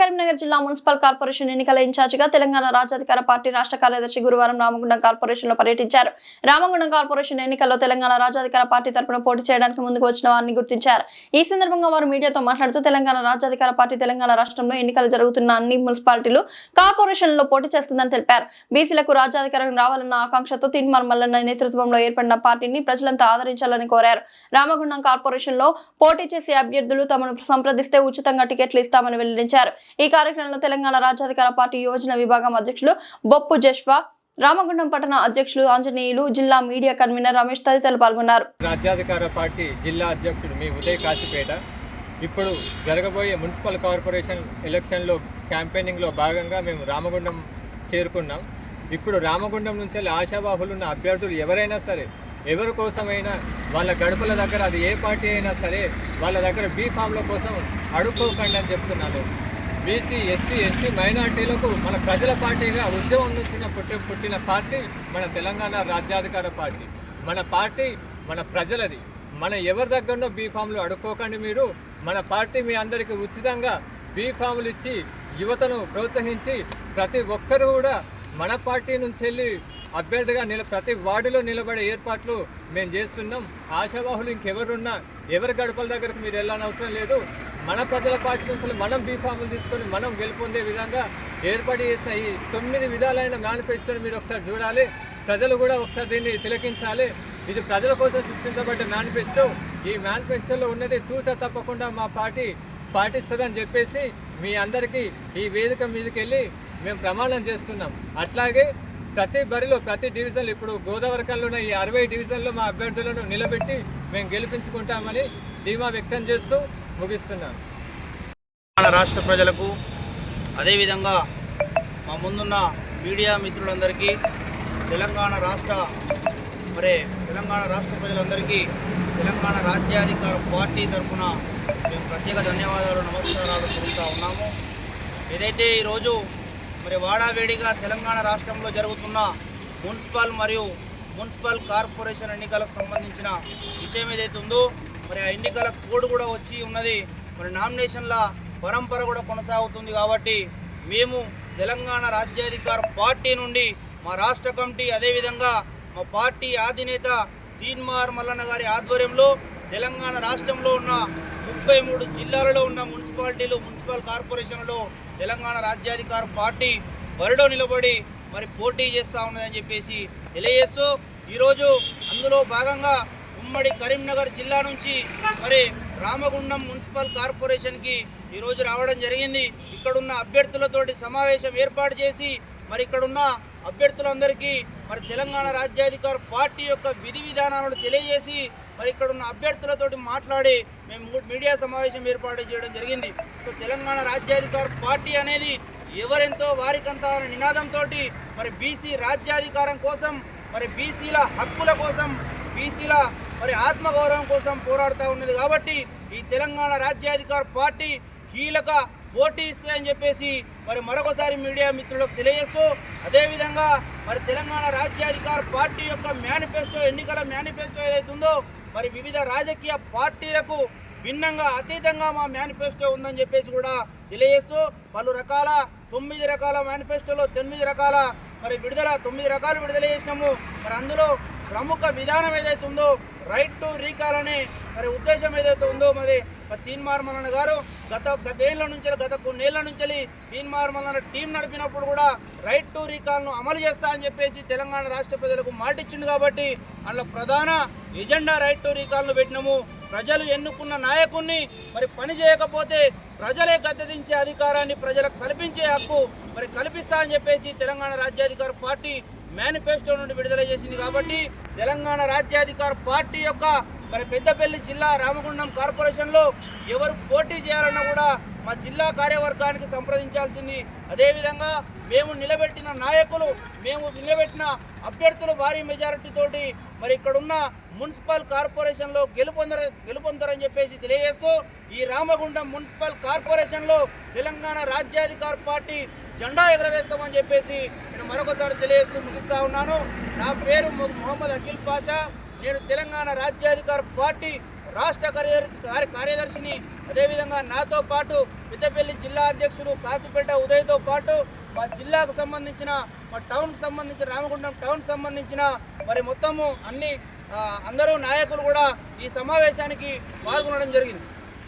కరీంనగర్ జిల్లా municipal corporation ఎన్నికల ఇన్ఛార్జిగా తెలంగాణ రాజ్యాధికార పార్టీ రాష్ట్ర కార్యదర్శి గురువారం రామగుండం కార్పొరేషన్లో పర్యటించారు. రామగుండం కార్పొరేషన్ ఎన్నికల్లో తెలంగాణ రాజ్యాధికార పార్టీ తరపున పోటీ చేయడానికి ముందుకు వచ్చిన వారిని గుర్తించారు. ఈ సందర్భంగా వారు మీడియాతో మాట్లాడుతూ తెలంగాణ రాజ్యాధికార పార్టీ తెలంగాణ రాష్ట్రంలో ఎన్నికలు జరుగుతున్న అన్ని మున్సిపాలిటీలు కార్పొరేషన్లో పోటీ చేస్తుందని తెలిపారు. బీసీలకు రాజ్యాధికారం రావాలన్న ఆకాంక్షతో తిన్మార్ మల్లన్న నేతృత్వంలో ఏర్పడిన పార్టీని ప్రజలంతా ఆదరించాలని కోరారు. రామగుండం కార్పొరేషన్లో పోటీ చేసే అభ్యర్థులు తమను సంప్రదిస్తే ఉచితంగా టికెట్లు ఇస్తామని వెల్లడించారు. ఈ కార్యక్రమంలో తెలంగాణ రాజ్యాధికార పార్టీ యోజన విభాగం అధ్యక్షులు బొప్పు జష్వా రామగుండం పట్టణ అధ్యక్షులు ఆంజనేయులు జిల్లా మీడియా కన్వీనర్ రమేష్ తదితరులు పాల్గొన్నారు. రాజ్యాధికార పార్టీ జిల్లా అధ్యక్షుడు మీ ఉదయ్ కాశీపేట. ఇప్పుడు జరగబోయే మున్సిపల్ కార్పొరేషన్ ఎలక్షన్లో క్యాంపెయినింగ్లో భాగంగా మేము రామగుండం చేరుకున్నాం. ఇప్పుడు రామగుండం నుంచి వెళ్ళి ఆశావాహులు ఉన్న అభ్యర్థులు ఎవరైనా సరే ఎవరి కోసమైనా వాళ్ళ గడుపుల దగ్గర అది ఏ పార్టీ అయినా సరే వాళ్ళ దగ్గర బీ ఫామ్ల కోసం అడుక్కోకండి అని చెప్తున్నాను. బీసీ ఎస్సీ ఎస్టీ మైనార్టీలకు మన ప్రజల పార్టీగా ఉద్యమం నుంచి పుట్టి పుట్టిన పార్టీ మన తెలంగాణ రాజ్యాధికార పార్టీ. మన పార్టీ మన ప్రజలది. మన ఎవరి దగ్గరనో బీఫామ్లు అడుక్కోకండి మీరు. మన పార్టీ మీ అందరికీ ఉచితంగా బీఫామ్లు ఇచ్చి యువతను ప్రోత్సహించి ప్రతి ఒక్కరు కూడా మన పార్టీ నుంచి వెళ్ళి అభ్యర్థిగా నిల ప్రతి వార్డులో నిలబడే ఏర్పాట్లు మేము చేస్తున్నాం. ఆశావాహులు ఇంకెవరున్నా ఎవరి గడపల దగ్గరకు మీరు వెళ్ళాలని అవసరం లేదు. మన ప్రజల పార్టీ నుంచి మనం బీఫాములు తీసుకొని మనం గెలుపొందే విధంగా ఏర్పాటు చేసిన ఈ తొమ్మిది విధాలైన మేనిఫెస్టోని మీరు ఒకసారి చూడాలి. ప్రజలు కూడా ఒకసారి దీన్ని తిలకించాలి. ఇది ప్రజల కోసం సృష్టించబడ్డ మేనిఫెస్టో. ఈ మేనిఫెస్టోలో ఉన్నది తూచ తప్పకుండా మా పార్టీ పాటిస్తుందని చెప్పేసి మీ అందరికీ ఈ వేదిక మీదకి వెళ్ళి మేము ప్రమాణం చేస్తున్నాం. అట్లాగే ప్రతి బరిలో ప్రతి డివిజన్లు ఇప్పుడు గోదావరికంలో ఉన్న ఈ అరవై డివిజన్లో మా అభ్యర్థులను నిలబెట్టి మేము గెలిపించుకుంటామని ధీమా వ్యక్తం చేస్తూ ముగిస్తున్నాను. తెలంగాణ రాష్ట్ర ప్రజలకు అదేవిధంగా మా ముందున్న మీడియా మిత్రులందరికీ తెలంగాణ రాష్ట్ర మరి తెలంగాణ రాష్ట్ర ప్రజలందరికీ తెలంగాణ రాజ్యాధికార పార్టీ తరఫున మేము ప్రత్యేక ధన్యవాదాలు నమస్కారాలు తెలుపుతా ఉన్నాము. ఏదైతే ఈరోజు మరి వాడావేడిగా తెలంగాణ రాష్ట్రంలో జరుగుతున్న మున్సిపల్ మరియు మున్సిపల్ కార్పొరేషన్ ఎన్నికలకు సంబంధించిన విషయం ఏదైతే ఉందో మరి ఆ ఎన్నికల కోడ్ కూడా వచ్చి ఉన్నది. మరి నామినేషన్ల పరంపర కూడా కొనసాగుతుంది కాబట్టి మేము తెలంగాణ రాజ్యాధికార పార్టీ నుండి మా రాష్ట్ర కమిటీ అదేవిధంగా మా పార్టీ అధినేత తీన్మార్ మల్లన్న గారి ఆధ్వర్యంలో తెలంగాణ రాష్ట్రంలో ఉన్న ముప్పై మూడు జిల్లాలలో ఉన్న మున్సిపాలిటీలు మున్సిపల్ కార్పొరేషన్లో తెలంగాణ రాజ్యాధికార పార్టీ బరిలో నిలబడి మరి పోటీ చేస్తూ ఉన్నదని చెప్పేసి తెలియజేస్తూ ఈరోజు అందులో భాగంగా ఉమ్మడి కరీంనగర్ జిల్లా నుంచి మరి రామగుండం మున్సిపల్ కార్పొరేషన్కి ఈరోజు రావడం జరిగింది. ఇక్కడున్న అభ్యర్థులతోటి సమావేశం ఏర్పాటు చేసి మరి ఇక్కడున్న అభ్యర్థులందరికీ మరి తెలంగాణ రాజ్యాధికార పార్టీ యొక్క విధి విధానాలను తెలియజేసి మరి ఇక్కడున్న అభ్యర్థులతోటి మాట్లాడి మేము మీడియా సమావేశం ఏర్పాటు చేయడం జరిగింది. సో తెలంగాణ రాజ్యాధికార పార్టీ అనేది ఎవరెంతో వారికంతా అనే నినాదంతో మరి బీసీ రాజ్యాధికారం కోసం మరి బీసీల హక్కుల కోసం బీసీల మరి ఆత్మగౌరవం కోసం పోరాడుతూ ఉన్నది కాబట్టి ఈ తెలంగాణ రాజ్యాధికార పార్టీ కీలక పోటీ ఇస్తాయని చెప్పేసి మరి మరొకసారి మీడియా మిత్రులకు తెలియజేస్తూ అదేవిధంగా మరి తెలంగాణ రాజ్యాధికార పార్టీ యొక్క మేనిఫెస్టో ఎన్నికల మేనిఫెస్టో ఏదైతుందో మరి వివిధ రాజకీయ పార్టీలకు భిన్నంగా అతీతంగా మా మేనిఫెస్టో ఉందని చెప్పేసి కూడా తెలియజేస్తూ పలు రకాల తొమ్మిది రకాల మేనిఫెస్టోలో తొమ్మిది రకాల మరి విడుదల తొమ్మిది రకాలు విడుదల చేసినాము. మరి అందులో ప్రముఖ విధానం ఏదైతే ఉందో రైట్ టు రీకాల్ అనే మరి ఉద్దేశం ఏదైతే ఉందో మరి తీన్మార్ మల్లన్న గారు గత గతేళ్ళ నుంచి గత కొన్నేళ్ళ నుంచి తీన్మార్ మల్లన్న టీం నడిపినప్పుడు కూడా రైట్ టు రీకాల్ను అమలు చేస్తా అని చెప్పేసి తెలంగాణ రాష్ట్ర ప్రజలకు మాటిచ్చింది కాబట్టి అందులో ప్రధాన ఎజెండా రైట్ టు రీకాల్ను పెట్టినాము. ప్రజలు ఎన్నుకున్న నాయకుణ్ణి మరి పని చేయకపోతే ప్రజలే గద్దెదించే అధికారాన్ని ప్రజలకు కల్పించే హక్కు మరి కల్పిస్తా అని చెప్పేసి తెలంగాణ రాజ్యాధికార పార్టీ మేనిఫెస్టో నుండి విడుదల చేసింది కాబట్టి తెలంగాణ రాజ్యాధికార పార్టీ యొక్క మరి పెద్దపల్లి జిల్లా రామగుండం కార్పొరేషన్లో ఎవరు పోటీ చేయాలన్నా కూడా మా జిల్లా కార్యవర్గానికి సంప్రదించాల్సింది. అదేవిధంగా మేము నిలబెట్టిన నాయకులు మేము నిలబెట్టిన అభ్యర్థులు భారీ మెజారిటీ తోటి మరి ఇక్కడున్న మున్సిపల్ కార్పొరేషన్లో గెలుపొందర గెలుపొందరని చెప్పేసి తెలియజేస్తూ ఈ రామగుండం మున్సిపల్ కార్పొరేషన్లో తెలంగాణ రాజ్యాధికార పార్టీ జెండా ఎగరవేస్తామని చెప్పేసి నేను మరొకసారి తెలియజేస్తూ ముగిస్తా ఉన్నాను. నా పేరు మొహమ్మద్ అఖిల్ పాషా. నేను తెలంగాణ రాజ్యాధికార పార్టీ రాష్ట్ర కార్యదర్శి కార్యదర్శిని. అదేవిధంగా నాతో పాటు పెద్దపల్లి జిల్లా అధ్యక్షుడు కాసుపేట ఉదయ్తో పాటు మా జిల్లాకు సంబంధించిన మా టౌన్కి సంబంధించిన రామగుండం టౌన్ సంబంధించిన మరి మొత్తము అన్ని అందరూ నాయకులు కూడా ఈ సమావేశానికి పాల్గొనడం జరిగింది.